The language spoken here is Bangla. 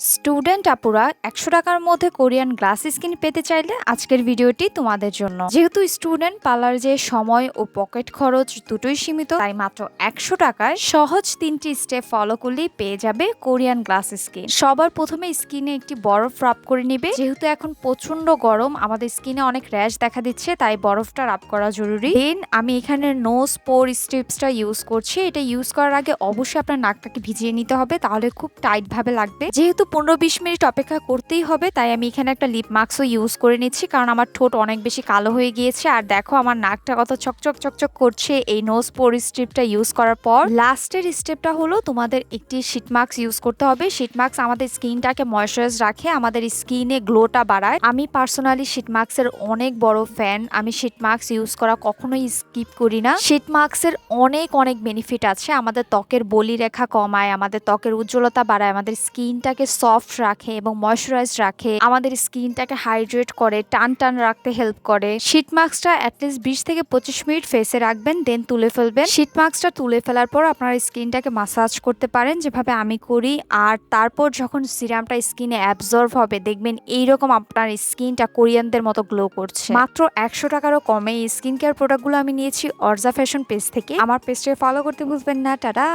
স্টুডেন্ট আপুরা, একশো টাকার মধ্যে কোরিয়ান গ্লাস স্কিন পেতে চাইলে আজকের ভিডিওটি তোমাদের জন্য। যেহেতু স্টুডেন্ট পার্লার যে সময় ও পকেট খরচ দুটোই সীমিত, তাই মাত্র একশো টাকায় সহজ তিনটি স্টেপ ফলো করলেই পেয়ে যাবে কোরিয়ান গ্লাস স্কিন। সবার প্রথমে স্কিনে একটি বরফ রাব করে নিবে। যেহেতু এখন প্রচণ্ড গরম, আমাদের স্কিনে অনেক র্যাশ দেখা দিচ্ছে, তাই বরফটা রাব করা জরুরি। দেন আমি এখানে নোজ পোর স্ট্রিপসটা ইউজ করছি। এটা ইউজ করার আগে অবশ্যই আপনার নাকটাকে ভিজিয়ে নিতে হবে, তাহলে খুব টাইট ভাবে লাগবে। যেহেতু পনেরো বিশ মিনিট অপেক্ষা করতেই হবে, তাই আমি এখানে একটা লিপ মাস্কও ইউজ করে নিচ্ছি, কারণ আমার ঠোঁট অনেক বেশি কালো হয়ে গিয়েছে। আর দেখো আমার নাকটা কত চকচক চকচক করছে এই নোজ পোর স্ট্রিপটা ইউজ করার পর। লাস্টের স্টেপটা হলো তোমাদের একটি শীট মাস্ক ইউজ করতে হবে। শীট মাস্ক আমাদের স্কিনটাকে ময়শ্চারাইজ রাখে, আমাদের স্কিনে গ্লোটা বাড়ায়। আমি পার্সোনালি শীট মাস্কের অনেক বড় ফ্যান আমি শীট মাস্ক ইউজ করা কখনোই স্কিপ করি না। শীট মাস্কের অনেক অনেক বেনিফিট আছে, আমাদের ত্বকের বলি রেখা কমায়, আমাদের ত্বকের উজ্জ্বলতা বাড়ায়, আমাদের স্কিনটাকে সফট রাখে এবং ময়শ্চারাইজ রাখে। আমাদের স্কিনটাকে হাইড্রেট করে, টান টান রাখতে হেল্প করে। শীট মাস্কটা অ্যাটলিস্ট বিশ থেকে পঁচিশ মিনিট ফেসে রাখবেন দেন তুলে ফেলবেন। শীট মাস্কটা তুলে ফেলার পর আপনার স্কিনটাকে মাসাজ করতে পারেন, যেভাবে আমি করি। আর তারপর যখন সিরামটা স্কিনে অ্যাবজর্ভ হবে, দেখবেন এইরকম আপনার স্কিনটা কোরিয়ানদের মতো গ্লো করছে। মাত্র একশো টাকারও কমে স্কিন কেয়ার প্রোডাক্টগুলো আমি নিয়েছি অর্জা ফ্যাশন পেজ থেকে। আমার পেজটাকে ফলো করতে ভুলবেন না, টাটা!